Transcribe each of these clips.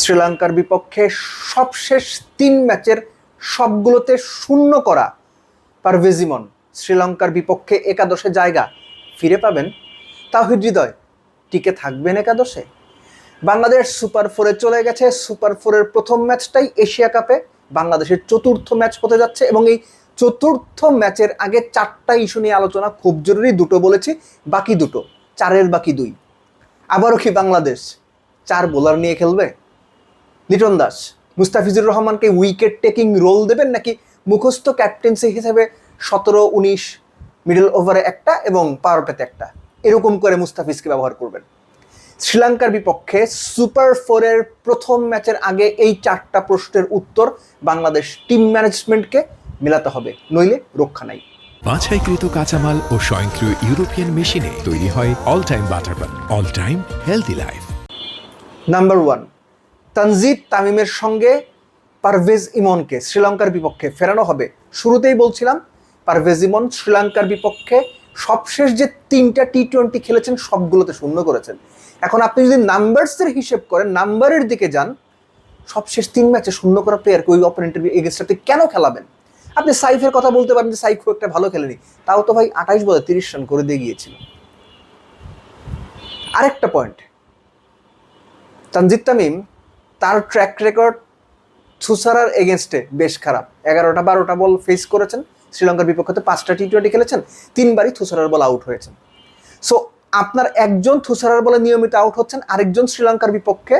শ্রীলঙ্কার বিপক্ষে সবশেষ তিন ম্যাচের সবগুলোতে শূন্য করা পারভেজ ইমন শ্রীলঙ্কার বিপক্ষে একাদশে জায়গা ফিরে পাবেন তাহিদ হৃদয়। টিকে থাকবেন একাদশে। বাংলাদেশ সুপার ফোরে চলে গেছে। সুপার ফোরের প্রথম ম্যাচটাই এশিয়া কাপে। বাংলাদেশের চতুর্থ ম্যাচ হতে যাচ্ছে এবং এই চতুর্থ ম্যাচের আগে চারটা ইস্যু নিয়ে আলোচনা খুব জরুরি। দুটো বলেছি, বাকি দুটো। চারের বাকি দুই। আবারও কি বাংলাদেশ চার বোলার নিয়ে খেলবে? লিটন দাস মুস্তাফিজুর রহমানকে উইকেট টেকিং রোল দেবেন নাকি মুখস্থ ক্যাপ্টেন্সি হিসেবে সতেরো উনিশ মিডল ওভারে একটা এবং পাওয়ার পেতে একটা? এরকম করে মুস্তাফিজকে ব্যবহার করবেন। শ্রীলঙ্কার বিপক্ষে সুপার ফোরের প্রথম ম্যাচের আগে এই চারটা প্রশ্নের উত্তর বাংলাদেশ টিম ম্যানেজমেন্টকে মেলাতে হবে নইলে রক্ষা নাই। বাছাইকৃত কাঁচামাল ও স্বয়ংক্রিয় ইউরোপিয়ান মেশিনে তৈরি হয় all time butter all time healthy life number one Tanzid তামিমের সঙ্গে পারভেজ ইমনকে শ্রীলঙ্কার বিপক্ষে ফেরানো হবে। শুরুতেই বলছিলাম, পারভেজ ইমন শ্রীলঙ্কার বিপক্ষে সবশেষ যে তিনটা টি টোয়েন্টি খেলেছেন, সবগুলোতে শূন্য করেছেন। এখন আপনি যদি নাম্বারসের হিসেব করেন, নাম্বারের দিকে যান, সবশেষ তিন ম্যাচে শূন্য করা প্লেয়ারকে ওই অপোনেন্টের এগেনস্ট আপনি কেন খেলাবেন? আপনি সাইফের কথা বলতে পারেন যে সাইফ খুব একটা ভালো খেলেনি, তাও তো ভাই আঠাইশ বলে তিরিশ রান করে দিয়ে গিয়েছিল। আরেকটা পয়েন্ট তানজিদ তামিম তার ট্র্যাক রেকর্ড সুসারার এগেনস্টে বেশ খারাপ। এগারোটা বারোটা বল ফেস করেছেন, শ্রীলঙ্কার বিপক্ষে পাঁচটা টি টোয়েন্টি খেলেছেন, তিনবারই থুসারার বল আউট হয়েছেন। সো আপনার একজন থুসারার বলে নিয়মিত আউট হচ্ছেন, আরেকজন শ্রীলঙ্কার বিপক্ষে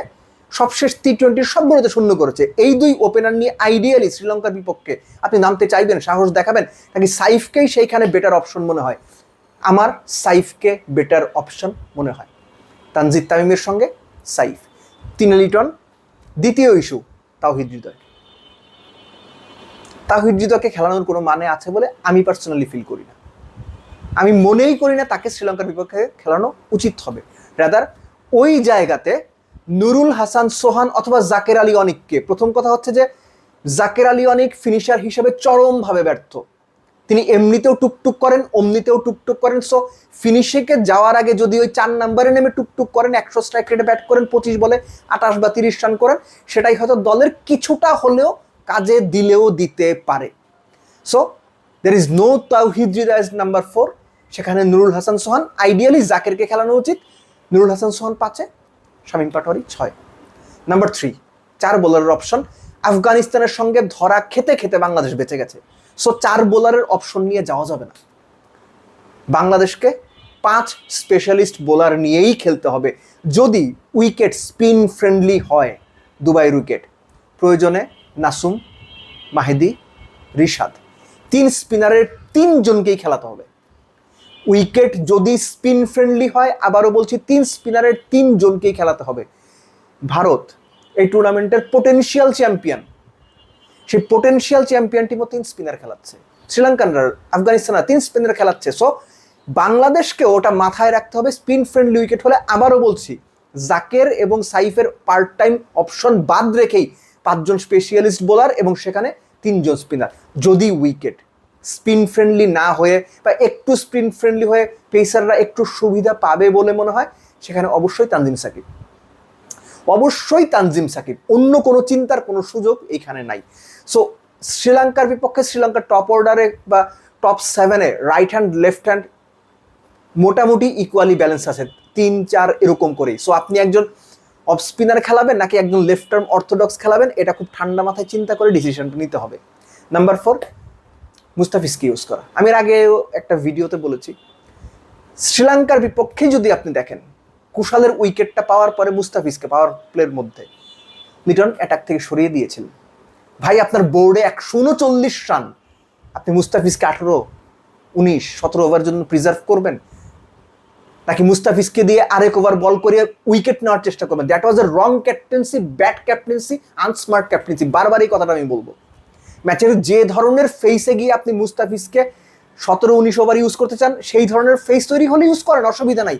সবশেষ টি টোয়েন্টির সবগুলোতে শূন্য করেছে। এই দুই ওপেনার নিয়ে আইডিয়ালি শ্রীলঙ্কার বিপক্ষে আপনি নামতে চাইবেন, সাহস দেখাবেন, নাকি সাইফকেই সেইখানে বেটার অপশন মনে হয়? আমার সাইফকে বেটার অপশন মনে হয়। তানজিদ তামিমের সঙ্গে সাইফ। তিন লিটন দ্বিতীয় ইস্যু, তাওহিদ হৃদয় তাহিদ হৃদয়কে খেলানোর কোনো মানে আছে বলে আমি পার্সোনালি ফিল করি না। আমি মনেই করি না তাকে শ্রীলঙ্কার বিপক্ষে খেলানো উচিত হবে। রাদার ওই জায়গাতে নুরুল হাসান, সোহান অথবা জাকের আলী অনিককে প্রথম কথা হচ্ছে যে, জাকের আলী অনিক ফিনিশার হিসেবে চরমভাবে ব্যর্থ। তিনি এমনিতেও টুকটুক করেন, অমনিতেও টুকটুক করেন। সো ফিনিশিংয়ে যাওয়ার আগে যদি ওই চার নাম্বারে নেমে টুকটুক করেন, একশো স্ট্রাইক রেটে ব্যাট করেন, পঁচিশ বলে আঠাশ বা তিরিশ রান করেন, সেটাই হয়তো দলের কিছুটা হলেও কাজে দিলেও দিতে পারে। So there is no Towhid number four সেখানে নুরুল হাসান সোহান আইডিয়ালি জাকেরকে খেলানো উচিত। নুরুল হাসান সোহান পাঁচে, শামীম পাটোয়ারি ছয়। নাম্বার থ্রি চার বোলারের অপশন আফগানিস্তানের সঙ্গে ধরা খেতে খেতে বাংলাদেশ বেঁচে গেছে। সো চার বোলারের অপশন নিয়ে যাওয়া যাবে না। বাংলাদেশকে পাঁচ স্পেশালিস্ট বোলার নিয়েই খেলতে হবে। যদি উইকেট স্পিন ফ্রেন্ডলি হয় দুবাইয়ের উইকেট, প্রয়োজনে নাসুম, মাহেদি, রিশাদ। তিন স্পিনারের তিনজনকেই খেলাতে হবে। উইকেট যদি স্পিন ফ্রেন্ডলি হয়, আবারও বলছি, তিন স্পিনারের তিনজনকেই খেলাতে হবে। ভারত এই টুর্নামেন্টের পোটেনশিয়াল চ্যাম্পিয়ন সেই পোটেনশিয়াল চ্যাম্পিয়ন টিমও তিন স্পিনার খেলাচ্ছে। শ্রীলঙ্কানরা আফগানিস্তানরা তিন স্পিনার খেলাচ্ছে। সো বাংলাদেশকে ওটা মাথায় রাখতে হবে স্পিন ফ্রেন্ডলি উইকেট হলে আবারও বলছি, জাকের এবং সাইফের পার্ট টাইম অপশন বাদ রেখেই পাঁচজন স্পেশালিস্ট বোলার এবং সেখানে তিনজন স্পিনার যদি উইকেট স্পিন ফ্রেন্ডলি না হয়ে বা একটু স্পিন ফ্রেন্ডলি হয়ে পেসাররা একটু সুবিধা পাবে বলে মনে হয়, সেখানে অবশ্যই তানজিম সাকিব। অবশ্যই তানজিম সাকিব। অন্য কোনো চিন্তার কোনো সুযোগ এখানে নাই। সো শ্রীলঙ্কার বিপক্ষে শ্রীলঙ্কার টপ অর্ডারে বা টপ সেভেনে রাইট হ্যান্ড লেফট হ্যান্ড মোটামুটি ইকুয়ালি ব্যালেন্স আছে। তিন, চার এরকম করেই। সো আপনি একজন অফ স্পিনার খেলাবেন নাকি একজন লেফট টার্ম অর্থোডক্স খেলাবেন? এটা খুব ঠান্ডা মাথায় চিন্তা করে ডিসিশনটা নিতে হবে। নাম্বার ফোর মুস্তাফিজকে ইউজ করা। আমি এর আগেও একটা ভিডিওতে বলেছি। শ্রীলঙ্কার বিপক্ষে যদি আপনি দেখেন কুশালের উইকেটটা পাওয়ার পরে মুস্তাফিজকে পাওয়ার প্লের মধ্যে লিটন অ্যাটাক থেকে সরিয়ে দিয়েছিলেন ভাই, আপনার বোর্ডে একশো উনচল্লিশ রান আপনি মুস্তাফিজকে আঠেরো, উনিশ, সতেরো ওভার জন্য প্রিজার্ভ করবেন? নাকি মুস্তাফিজকে দিয়ে আরেক ওভার বল করিয়ে উইকেট নেওয়ার চেষ্টা করবেন? That was a wrong captaincy bad captaincy unsmart captaincy বারবার এই কথাটা আমি বলব। ম্যাচের যে ধরনের ফেসে গিয়ে আপনি মুস্তাফিজকে সতেরো, উনিশ ওভার ইউজ করতে চান, সেই ধরনের ফেস তৈরি হলে ইউজ করেন, অসুবিধা নাই।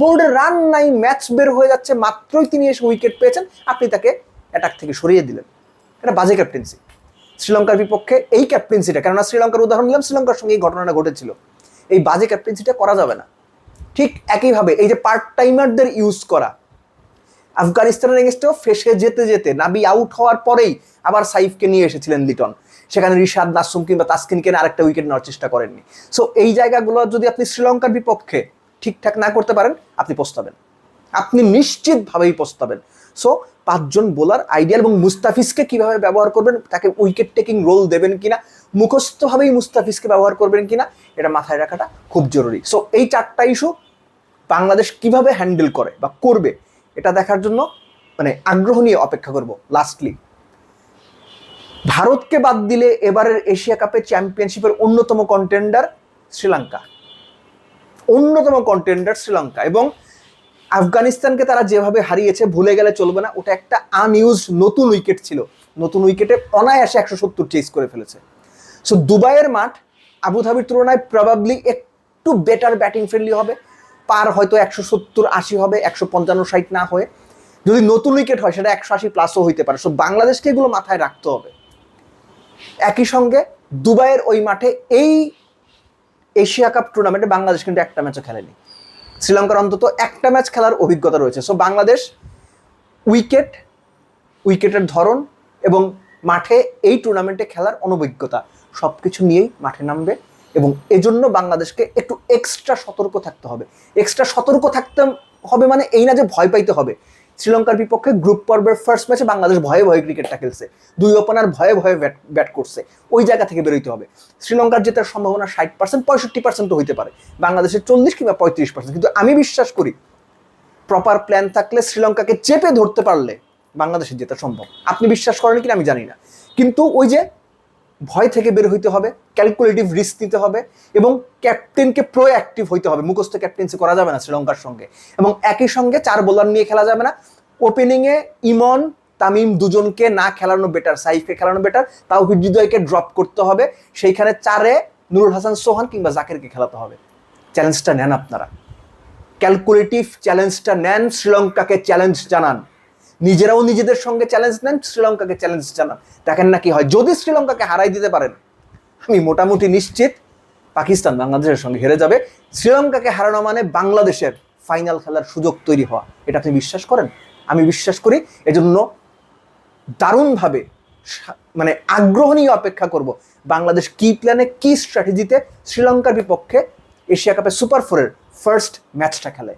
বোর্ডে রান নাই ম্যাচ বের হয়ে যাচ্ছে, মাত্রই তিনি এসে উইকেট পেয়েছেন। আপনি তাকে অ্যাটাক থেকে সরিয়ে দিলেন। এটা বাজে ক্যাপ্টেন্সি শ্রীলঙ্কার বিপক্ষে এই ক্যাপ্টেন্সিটা কেননা শ্রীলঙ্কার উদাহরণ নিলাম, শ্রীলঙ্কার সঙ্গে এই ঘটনাটা ঘটেছিল। এই বাজে ক্যাপ্টেন্সিটা করা যাবে না। ঠিক একইভাবে এই যে পার্ট টাইমারদের ইউজ করা, আফগানিস্তানের এগেনস্টেও ফেসে যেতে যেতে, নাবি আউট হওয়ার পরেই আবার সাইফকে নিয়ে এসেছিলেন লিটন। সেখানে রিশাদ নাসুম কিংবা তাসকিনকে আরেকটা উইকেট নেওয়ার চেষ্টা করেননি। সো এই জায়গাগুলো যদি আপনি শ্রীলঙ্কার বিপক্ষে ঠিকঠাক না করতে পারেন, আপনি পস্তাবেন আপনি নিশ্চিতভাবেই পস্তাবেন সো পাঁচজন বোলার আইডিয়াল এবং মুস্তাফিজকে কীভাবে ব্যবহার করবেন, তাকে উইকেট টেকিং রোল দেবেন কিনা, মুখস্থভাবেই মুস্তাফিজকে ব্যবহার করবেন কিনা, এটা মাথায় রাখাটা খুব জরুরি। সো এই চারটা ইস্যু বাংলাদেশ কীভাবে হ্যান্ডেল করে বা করবে, এটা দেখার জন্য মানে আগ্রহ নিয়ে অপেক্ষা করব। লাস্টলি ভারতকে বাদ দিলে এবারের এশিয়া কাপের চ্যাম্পিয়নশিপের অন্যতম কন্টেন্ডার শ্রীলঙ্কা। অন্যতম কন্টেন্ডার শ্রীলঙ্কা এবং আফগানিস্তানকে তারা যেভাবে হারিয়েছে, ভুলে গেলে চলবে না। ওটা একটা আনইউজ নতুন উইকেট ছিল। নতুন উইকেটে অনায়াসে একশো সত্তর চেস করে ফেলেছে। সো দুবাইয়ের মাঠ আবুধাবির তুলনায় প্রবাবলি একটু বেটার ব্যাটিং ফ্রেন্ডলি হবে। পার হয়তো একশো সত্তর, আশি হবে, একশো পঞ্চান্ন, ষাট না হয়ে। যদি নতুন উইকেট হয়, সেটা একশো আশি প্লাসও হইতে পারে। সো বাংলাদেশকে এগুলো মাথায় রাখতে হবে। একই সঙ্গে দুবাইয়ের ওই মাঠে এই এশিয়া কাপ টুর্নামেন্টে বাংলাদেশ কিন্তু একটা ম্যাচও খেলেনি। শ্রীলঙ্কার অন্তত একটা ম্যাচ খেলার অভিজ্ঞতা রয়েছে। সো বাংলাদেশ উইকেট উইকেটের ধরন এবং মাঠে এই টুর্নামেন্টে খেলার অনভিজ্ঞতা সব কিছু নিয়েই মাঠে নামবে এবং এজন্য বাংলাদেশকে একটু এক্সট্রা সতর্ক থাকতে হবে। এক্সট্রা সতর্ক থাকতে হবে মানে এই না যে ভয় পাইতে হবে। শ্রীলঙ্কার বিপক্ষে গ্রুপ পর্বের ফার্স্ট ম্যাচে বাংলাদেশ ভয়ে ভয়ে ক্রিকেটটা খেলছে। দুই ওপেনার ভয়ে ভয়ে ব্যাট ব্যাট করছে। ওই জায়গা থেকে বেরোইতে হবে। শ্রীলঙ্কার জেতার সম্ভাবনা ষাট পার্সেন্ট পঁয়ষট্টি পার্সেন্টও হইতে পারে। বাংলাদেশের চল্লিশ কিংবা পঁয়ত্রিশ পার্সেন্ট কিন্তু আমি বিশ্বাস করি প্রপার প্ল্যান থাকলে শ্রীলঙ্কাকে চেপে ধরতে পারলে বাংলাদেশের জেতা সম্ভব। আপনি বিশ্বাস করেন কিনা আমি জানি না। কিন্তু ওই যে ভয় থেকে বের হইতে হবে ক্যালকুলেটিভ রিস্ক নিতে হবে এবং ক্যাপ্টেনকে প্রো অ্যাক্টিভ হইতে হবে। মুখস্থ ক্যাপ্টেন্সি করা যাবে না শ্রীলঙ্কার সঙ্গে। এবং একই সঙ্গে চার বোলার নিয়ে খেলা যাবে না। ওপেনিংয়ে ইমন, তামিম দুজনকে না খেলানো বেটার সাইফকে খেলানো বেটার তাও হৃদয়কে ড্রপ করতে হবে। সেইখানে চারে নুরুল হাসান, সোহান কিংবা জাকিরকে খেলাতে হবে। চ্যালেঞ্জটা নেন আপনারা। ক্যালকুলেটিভ চ্যালেঞ্জটা নেন, শ্রীলঙ্কাকে চ্যালেঞ্জ জানান। নিজেরাও নিজেদের সঙ্গে চ্যালেঞ্জ নেন, শ্রীলঙ্কাকে চ্যালেঞ্জ জানান। দেখেন না কি হয়। যদি শ্রীলঙ্কাকে হারাই দিতে পারেন, আমি মোটামুটি নিশ্চিত পাকিস্তান বাংলাদেশের সঙ্গে হেরে যাবে। শ্রীলঙ্কাকে হারানো মানে বাংলাদেশের ফাইনাল খেলার সুযোগ তৈরি হওয়া। এটা আপনি বিশ্বাস করেন? আমি বিশ্বাস করি এজন্য দারুণভাবে মানে আগ্রহ নিয়ে অপেক্ষা করব বাংলাদেশ কি প্ল্যানে কি স্ট্র্যাটেজিতে শ্রীলঙ্কার বিপক্ষে এশিয়া কাপের সুপার ফোরের ফার্স্ট ম্যাচটা খেলে।